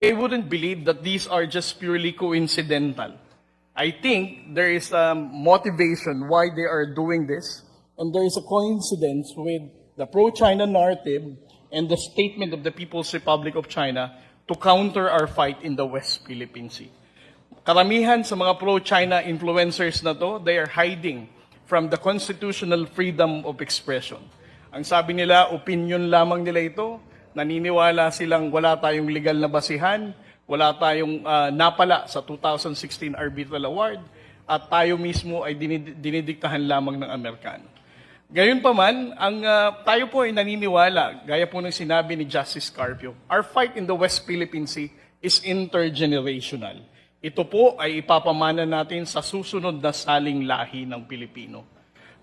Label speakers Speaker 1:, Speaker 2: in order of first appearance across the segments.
Speaker 1: I wouldn't believe that these are just purely coincidental. I think there is a motivation why they are doing this, and there is a coincidence with the pro-China narrative and the statement of the People's Republic of China to counter our fight in the West Philippine Sea. Karamihan sa mga pro-China influencers na to, they are hiding from the constitutional freedom of expression. Ang sabi nila, opinion lamang nila ito, naniniwala silang wala tayong legal na basihan, wala tayong ah, napala sa 2016 Arbitral Award, at tayo mismo ay dinid- dinidiktahan lamang ng Amerikano. Gayon pa man, ang ah, tayo po ay naniniwala, gaya po ng sinabi ni Justice Carpio, our fight in the West Philippine Sea is intergenerational. Ito po ay ipapamana natin sa susunod na saling lahi ng Pilipino.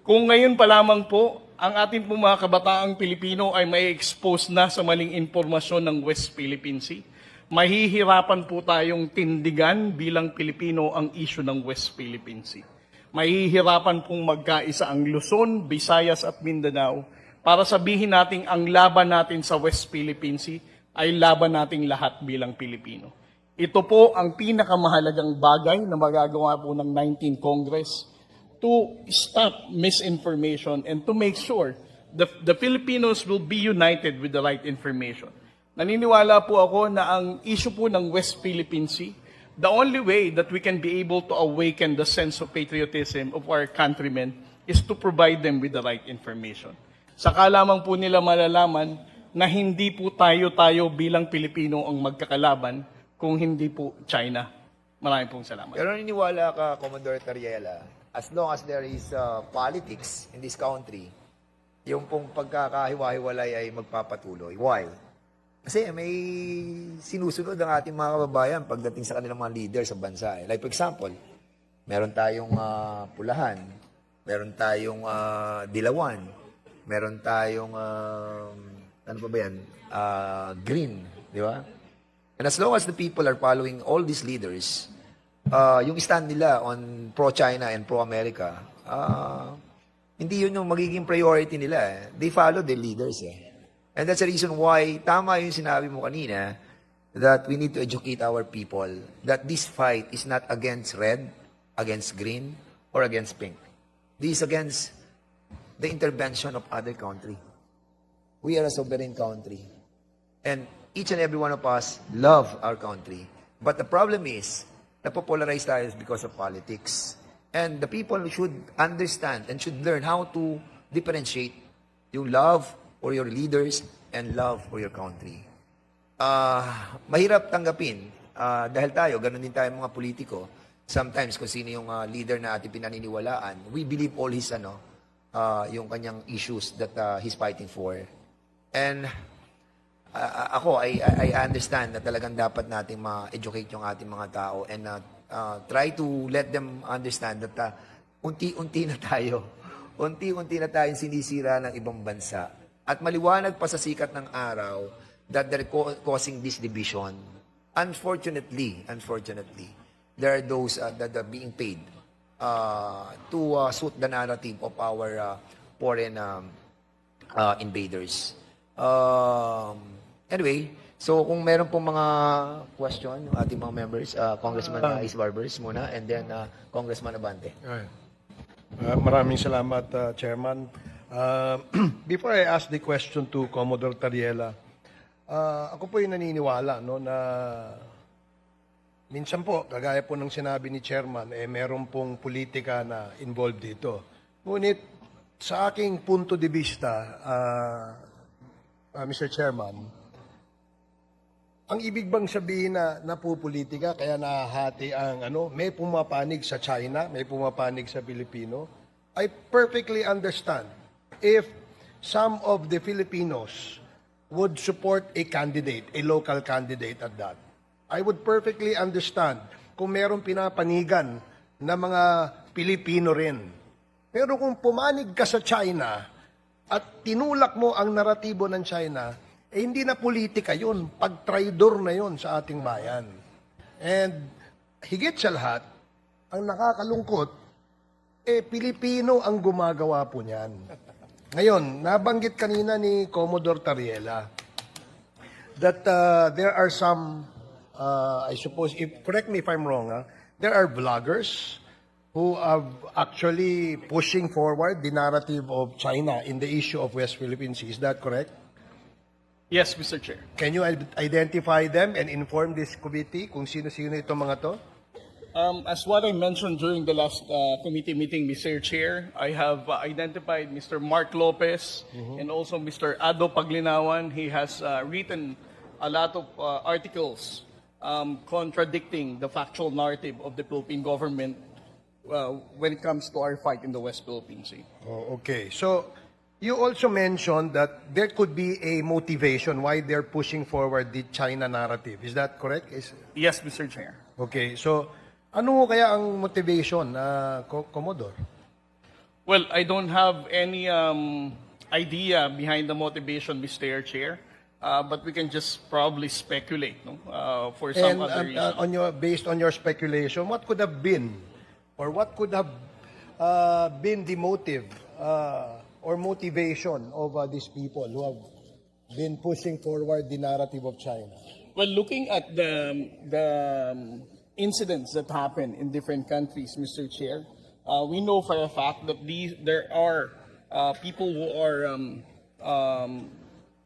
Speaker 1: Kung ngayon pa lamang po, ang ating po mga kabataang Pilipino ay may expose na sa maling impormasyon ng West Philippine Sea, mahihirapan po tayong tindigan bilang Pilipino ang issue ng West Philippine Sea. Mahihirapan pong magkaisa ang Luzon, Visayas at Mindanao para sabihin natin ang laban natin sa West Philippine Sea ay laban nating lahat bilang Pilipino. Ito po ang pinakamahalagang bagay na magagawa po ng 19 Congress to stop misinformation and to make sure the, the Filipinos will be united with the right information. Naniniwala po ako na ang issue po ng West Philippine Sea, the only way that we can be able to awaken the sense of patriotism of our countrymen is to provide them with the right information. Saka lamang po nila malalaman na hindi po tayo-tayo bilang Pilipino ang magkakalaban kung hindi po China. Maraming pong salamat.
Speaker 2: Pero naniniwala ka, Commodore Tariela, as long as there is uh, politics in this country, yung pong pagkakahiwa-hiwalay ay magpapatuloy. Why? Kasi may sinusunod ang ating mga kababayan pagdating sa kanilang mga leader sa bansa. Eh. Like for example, meron tayong ah, pulahan, meron tayong ah, dilawan, meron tayong, ah, ano pa ba yan, Ah, green, di ba? And as long as the people are following all these leaders, uh, yung stand nila on pro-China and pro-America, uh, hindi yun yung magiging priority nila. Eh. They follow the leaders. Eh. And that's the reason why, tama yung sinabi mo kanina, that we need to educate our people that this fight is not against red, against green, or against pink. This is against the intervention of other country. We are a sovereign country. And each and every one of us love our country. But the problem is, napopolarize tayo because of politics. And the people should understand and should learn how to differentiate yung love for your leaders and love for your country. Ah, mahirap tanggapin ah, dahil tayo, ganun din tayo mga politiko. Sometimes kung sino yung ah, leader na ating pinaniniwalaan, we believe all his ano, ah, yung kanyang issues that ah, he's fighting for. And Ah, ako, I, I understand na talagang dapat nating ma-educate yung ating mga tao and uh, uh, try to let them understand that uh, unti-unti na tayo, unti-unti na tayong sinisira ng ibang bansa. At maliwanag pa sa sikat ng araw that they're causing this division. Unfortunately, unfortunately, there are those uh, that are being paid uh, to uh, suit the narrative of our uh, foreign um, uh, invaders. Um, anyway, so kung meron pong mga question, yung ating mga members, uh, Congressman uh, Is Barbers muna, and then uh, Congressman Abante.
Speaker 3: Uh, maraming salamat, uh, Chairman. Uh, before I ask the question to Commodore Tariela, uh, ako po yung naniniwala no, na minsan po, kagaya po ng sinabi ni Chairman, eh, meron pong politika na involved dito. Ngunit sa aking punto de vista, uh, uh, Mr. Chairman, ang ibig bang sabihin na napupolitika kaya nahahati ang ano, may pumapanig sa China, may pumapanig sa Pilipino? I perfectly understand if some of the Filipinos would support a candidate, a local candidate at that. I would perfectly understand kung merong pinapanigan na mga Pilipino rin. Pero kung pumanig ka sa China at tinulak mo ang naratibo ng China, eh hindi na politika yun. Pag-traidor na yun sa ating bayan. And higit sa lahat, ang nakakalungkot, eh Pilipino ang gumagawa po niyan. Ngayon, nabanggit kanina ni Commodore Tariela that uh, there are some uh, I suppose, if, correct me if I'm wrong, ah, there are vloggers who are actually pushing forward the narrative of China in the issue of West Philippine Sea. Is that correct?
Speaker 1: Yes, Mr. Chair.
Speaker 3: Can you id- identify them and inform this committee kung sino-sino itong mga to?
Speaker 1: Um, as what I mentioned during the last uh, committee meeting, Mr. Chair, I have uh, identified Mr. Mark Lopez and also Mr. Ado Paglinawan. He has uh, written a lot of uh, articles um, contradicting the factual narrative of the Philippine government uh, when it comes to our fight in the West Philippine Sea.
Speaker 3: Oh, okay. So, you also mentioned that there could be a motivation why they're pushing forward the China narrative. Is that correct? Is,
Speaker 1: Yes, Mr. Chair.
Speaker 3: okay. So, ano kaya ang motivation, uh, Commodore?
Speaker 1: Well, I don't have any um, idea behind the motivation, Mr. Chair, uh, but we can just probably speculate no? uh, for some
Speaker 3: And
Speaker 1: other
Speaker 3: um,
Speaker 1: reason.
Speaker 3: uh, on your, based on your speculation, what could have been, or what could have uh, been the motive uh, or motivation of uh, these people who have been pushing forward the narrative of China?
Speaker 1: Well, looking at the, the um, incidents that happen in different countries, Mr. Chair, uh, we know for a fact that these, there are uh, people who are um, um,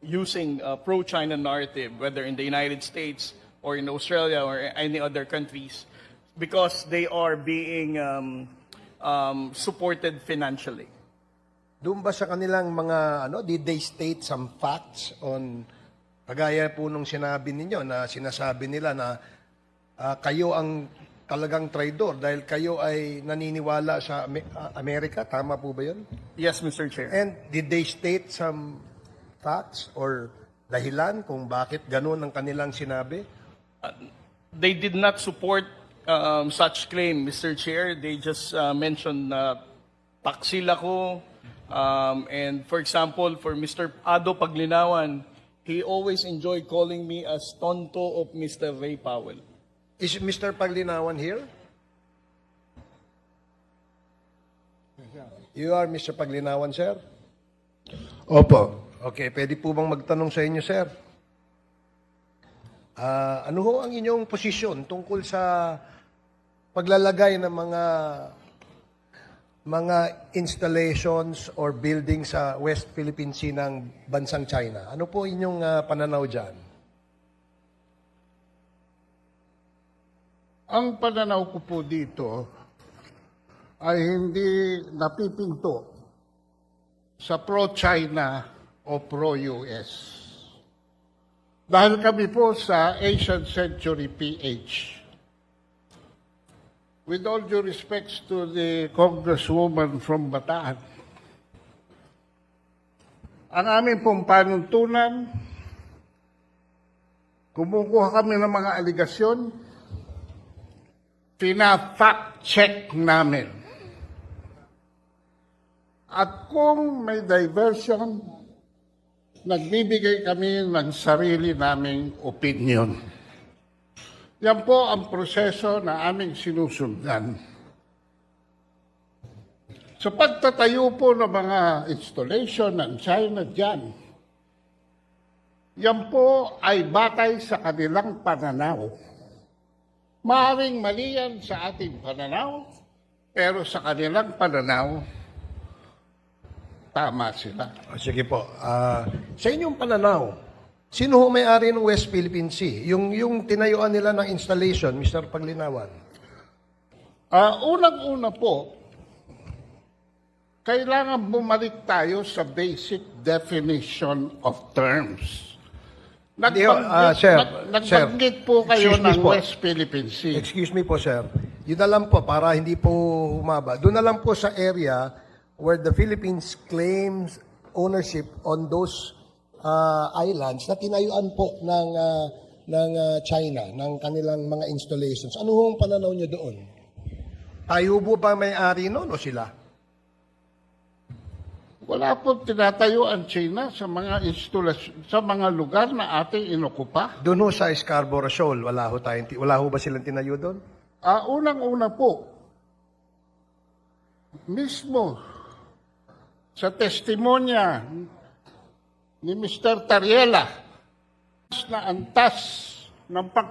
Speaker 1: using a pro-China narrative, whether in the United States or in Australia or any other countries, because they are being um, um, supported financially.
Speaker 3: Doon ba sa kanilang mga, ano, did they state some facts on, kagaya po nung sinabi ninyo na sinasabi nila na ah, kayo ang talagang traidor dahil kayo ay naniniwala sa Ame- ah, Amerika, tama po ba yun?
Speaker 1: Yes, Mr. Chair.
Speaker 3: And did they state some facts or dahilan kung bakit ganun ang kanilang sinabi?
Speaker 1: They did not support um, such claim, Mr. Chair. They just uh, mentioned na taksil ako. Um, and for example, for Mr. Ado Paglinawan, he always enjoyed calling me as tonto of Mr. Ray Powell.
Speaker 3: Is Mr. Paglinawan here? You are Mr. Paglinawan, sir?
Speaker 4: Opo.
Speaker 3: Okay, pwede po bang magtanong sa inyo, sir? Ah, ano ho ang inyong posisyon tungkol sa paglalagay ng mga mga installations or buildings sa West Philippine Sea ng bansang China? Ano po inyong ah, pananaw dyan?
Speaker 4: Ang pananaw ko po dito ay hindi napipinto sa pro-China o pro-US. Dahil kami po sa Asian Century PH. With all due respects to the congresswoman from Bataan, ang aming pong panuntunan, kumukuha kami ng mga aligasyon, pina-fact check namin. At kung may diversion, nagbibigay kami ng sarili naming opinion. Yan po ang proseso na aming sinusundan. Sa pagtatayo po ng mga installation ng China dyan, yan po ay batay sa kanilang pananaw. Maaring mali yan sa ating pananaw, pero sa kanilang pananaw, tama sila.
Speaker 3: Ah, Sige po. Ah, sa inyong pananaw, sino ho may-ari ng West Philippine Sea? Yung, yung tinayuan nila ng installation, Mr. Paglinawan.
Speaker 4: Ah, unang-una po, kailangan bumalik tayo sa basic definition of terms.
Speaker 3: Hindi ho, ah, sir,
Speaker 4: nag-
Speaker 3: sir,
Speaker 4: nagbanggit po kayo ng
Speaker 3: po.
Speaker 4: West Philippine Sea.
Speaker 3: Excuse me po, sir. Yun na lang po, para hindi po humaba. Doon na lang po sa area where the Philippines claims ownership on those uh, islands na tinayuan po ng, uh, ng uh, China, ng kanilang mga installations. Ano hong pananaw nyo doon? Tayo po ba may-ari noon o sila?
Speaker 4: Wala po tinatayo ang China sa mga instalasyon, sa mga lugar na ating inukupa.
Speaker 3: Doon ho sa Scarborough Shoal, wala ho, tayong, ti- wala ho ba silang tinayo doon?
Speaker 4: Ah, unang-una po, mismo sa testimonya ni Mr. Tariela na antas ng pag